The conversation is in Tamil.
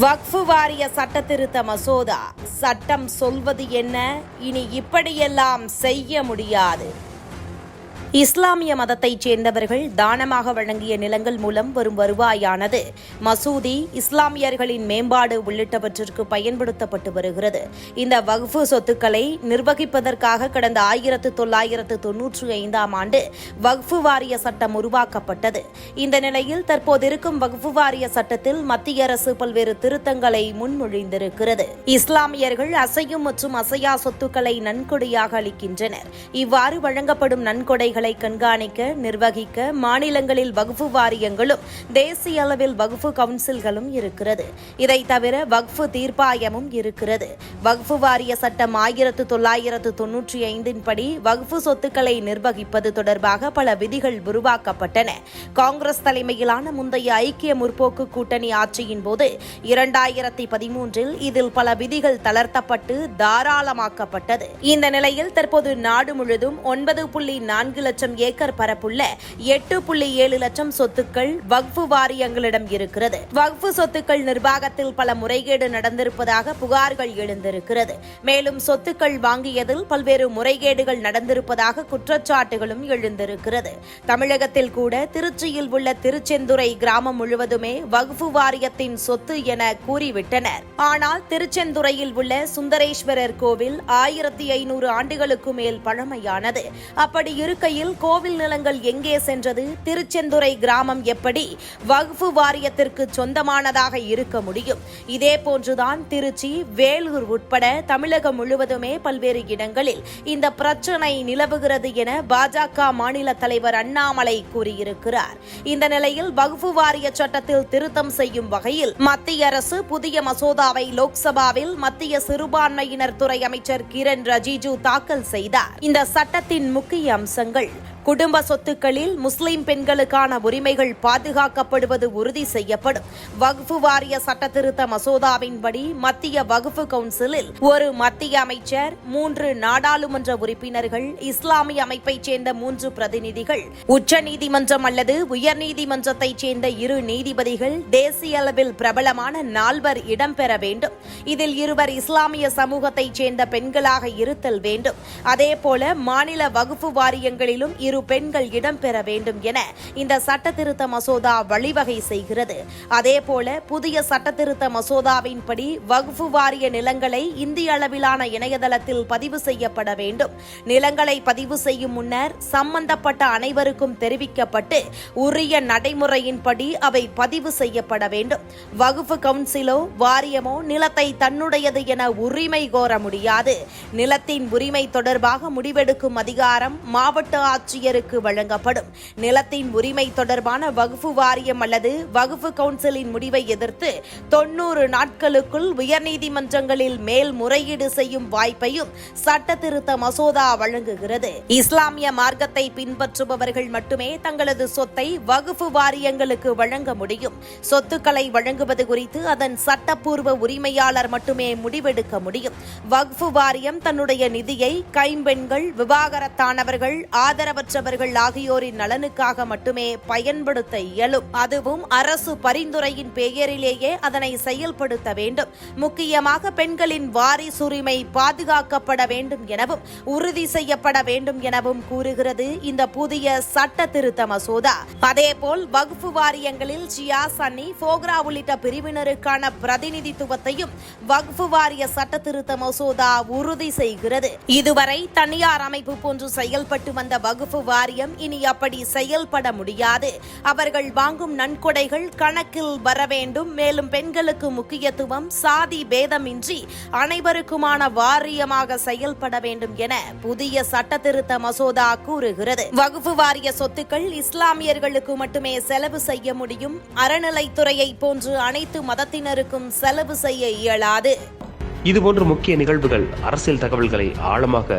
வக்ஃபு வாரிய சட்ட திருத்த மசோதா. சட்டம் சொல்வது என்ன? இனி இப்படியெல்லாம் செய்ய முடியாது. இஸ்லாமிய மதத்தைச் சேர்ந்தவர்கள் தானமாக வழங்கிய நிலங்கள் மூலம் வரும் வருவாயானது. மசூதி இஸ்லாமியர்களின் மேம்பாடு உள்ளிட்டவற்றிற்கு பயன்படுத்தப்பட்டு வருகிறது. இந்த வகுப்பு சொத்துக்களை நிர்வகிப்பதற்காக கடந்த ஆயிரத்து தொள்ளாயிரத்து தொன்னூற்றி ஐந்தாம் ஆண்டு வகுப்பு வாரிய சட்டம் உருவாக்கப்பட்டது. இந்த நிலையில் தற்போது இருக்கும் வகுப்பு வாரிய சட்டத்தில் மத்திய அரசு பல்வேறு திருத்தங்களை முன்மொழிந்திருக்கிறது. இஸ்லாமியர்கள் அசையும் மற்றும் அசையா சொத்துக்களை நன்கொடையாக அளிக்கின்றனர். இவ்வாறு வழங்கப்படும் நன்கொடைகளை கண்காணிக்க நிர்வகிக்க மாநிலங்களில் வகுப்பு வாரியங்களும் தேசிய அளவில் வகுப்பு கவுன்சில்களும் இருக்கிறது. இதை தவிர வக்ஃபு தீர்ப்பாயமும் இருக்கிறது. வக்ஃபு வாரிய சட்டம் ஆயிரத்து தொள்ளாயிரத்து தொன்னூற்றி ஐந்தின் படி வக்ஃபு சொத்துக்களை நிர்வகிப்பது தொடர்பாக பல விதிகள் உருவாக்கப்பட்டன. காங்கிரஸ் தலைமையிலான முந்தைய ஐக்கிய முற்போக்கு கூட்டணி ஆட்சியின் போது இரண்டாயிரத்தி பதிமூன்றில் இதில் பல விதிகள் தளர்த்தப்பட்டு தாராளமாக்கப்பட்டது. இந்த நிலையில் தற்போது நாடு முழுதும் ஒன்பது புள்ளி நான்கு லட்சம் ஏக்கர் பரப்புள்ள எட்டு புள்ளி ஏழு லட்சம் சொத்துக்கள் வக்ஃபு வாரியங்களிடம் இருக்கிறது. வக்ஃபு சொத்துக்கள் நிர்வாகத்தில் பல முறைகேடு நடந்திருப்பதாக புகார்கள் எழுந்திருக்கிறது. மேலும் சொத்துக்கள் வாங்கியதில் பல்வேறு முறைகேடுகள் நடந்திருப்பதாக குற்றச்சாட்டுகளும் எழுந்திருக்கிறது. தமிழகத்தில் கூட திருச்சியில் உள்ள திருச்செந்துறை கிராமம் முழுவதுமே வக்ஃபு வாரியத்தின் சொத்து என கூறிவிட்டனர். ஆனால் திருச்செந்துறையில் உள்ள சுந்தரேஸ்வரர் கோவில் ஆயிரத்தி ஐநூறு ஆண்டுகளுக்கு மேல் பழமையானது. அப்படி இருக்கையில் கோவில் நிலங்கள் எங்கே சென்றது? திருச்செந்துறை கிராமம் எப்படி? வகுப்பு வாரியத்திற்கு சொந்தமானதாக இருக்க முடியும். இதே போன்றுதான் திருச்சி வேலூர் உட்பட தமிழகம் முழுவதுமே பல்வேறு இடங்களில் இந்த பிரச்சனை நிலவுகிறது என பாஜக மாநில தலைவர் அண்ணாமலை கூறியிருக்கிறார். இந்த நிலையில் வகுப்பு வாரிய சட்டத்தில் திருத்தம் செய்யும் வகையில் மத்திய அரசு புதிய மசோதாவை லோக்சபாவில் மத்திய சிறுபான்மையினர் துறை அமைச்சர் கிரண் ரிஜிஜு தாக்கல் செய்தார். இந்த சட்டத்தின் முக்கிய அம்சங்கள் குடும்ப சொத்துக்களில் முஸ்லிம் பெண்களுக்கான உரிமைகள் பாதுகாக்கப்படுவது உறுதி செய்யப்படும். வகுப்பு வாரிய சட்டத்திருத்த மசோதாவின்படி மத்திய வகுப்பு கவுன்சிலில் ஒரு மத்திய அமைச்சர் மூன்று நாடாளுமன்ற உறுப்பினர்கள் இஸ்லாமிய அமைப்பைச் சேர்ந்த மூன்று பிரதிநிதிகள் உச்சநீதிமன்றம் அல்லது உயர்நீதிமன்றத்தைச் சேர்ந்த இரு நீதிபதிகள் தேசிய அளவில் பிரபலமான நால்வர் இடம்பெற வேண்டும். இதில் இருவர் இஸ்லாமிய சமூகத்தைச் சேர்ந்த பெண்களாக இருத்தல் வேண்டும். அதேபோல மாநில வகுப்பு வாரியங்களிலும் இரு பெண்கள் இடம்பெற வேண்டும் என இந்த சட்டத்திருத்த மசோதா வழிவகை செய்கிறது. அதேபோல புதிய சட்டத்திருத்த மசோதாவின்படி வகுப்பு வாரிய நிலங்களை இந்திய அளவிலான இணையதளத்தில் பதிவு செய்யப்பட வேண்டும். நிலங்களை பதிவு செய்யும் முன்னர் சம்பந்தப்பட்ட அனைவருக்கும் தெரிவிக்கப்பட்டு உரிய நடைமுறையின்படி அவை பதிவு செய்யப்பட வேண்டும். வகுப்பு கவுன்சிலோ வாரியமோ நிலத்தை தன்னுடையது என உரிமை கோர முடியாது. நிலத்தின் உரிமை தொடர்பாக முடிவெடுக்கும் அதிகாரம் மாவட்ட ஆட்சியருக்கு வழங்கப்படும். நிலத்தின் உரிமை தொடர்பான வகுப்பு வாரியம் அல்லது வகுப்பு கவுன்சிலின் முடிவை எதிர்த்து தொன்னூறு நாட்களுக்குள் உயர்நீதிமன்றங்களில் மேல்முறையீடு செய்யும் வாய்ப்பையும் சட்ட திருத்த மசோதா வழங்குகிறது. இஸ்லாமிய மார்க்கத்தை பின்பற்றுபவர்கள் மட்டுமே தங்களது சொத்தை வகுப்பு வாரியங்களுக்கு வழங்க முடியும். சொத்துக்களை வழங்குவது குறித்து அதன் சட்டப்பூர்வ உரிமையாளர் மட்டுமே முடிவெடுக்க முடியும். வக்ஃபு வாரியம் தன்னுடைய நிதியை கைம்பெண்கள் விவாகரத்தானவர்கள் ஆதரவற்ற ஆதரவற்றவர்கள் ஆகியோரின் நலனுக்காக மட்டுமே பயன்படுத்த இயலும். அதுவும் அரசு பரிந்துரையின் பெயரிலேயே அதனை செயல்படுத்த வேண்டும். முக்கியமாக பெண்களின் வாரிசுரிமை பாதுகாக்கப்பட வேண்டும் எனவும் உறுதி செய்யப்பட வேண்டும் எனவும் கூறுகிறது இந்த புதிய சட்ட திருத்த மசோதா. அதேபோல் வகுப்பு வாரியங்களில் ஜியா சன்னி போக்ரா உள்ளிட்ட பிரிவினருக்கான பிரதிநிதித்துவத்தையும் வக்ஃபு வாரிய சட்ட திருத்த மசோதா உறுதி செய்கிறது. இதுவரை தனியார் அமைப்பு போன்று செயல்பட்டு வந்த வகுப்பு வாரியம் இனி அப்படி செயல்பட முடியாது. அவர்கள் வாங்கும் நன்கொடைகள் கணக்கில் வர வேண்டும். மேலும் பெண்களுக்கு முக்கியத்துவம் சாதி பேதமின்றி அனைவருக்குமான வாரியமாக செயல்பட வேண்டும் என புதிய சட்ட திருத்த மசோதா கூறுகிறது. வகுப்பு வாரிய சொத்துக்கள் இஸ்லாமியர்களுக்கு மட்டுமே செலவு செய்ய முடியும். அறநிலைத்துறையை போன்று அனைத்து மதத்தினருக்கும் செலவு செய்ய இயலாது. இதுபோன்ற முக்கிய நிகழ்வுகள் அரசியல் தகவல்களை ஆழமாக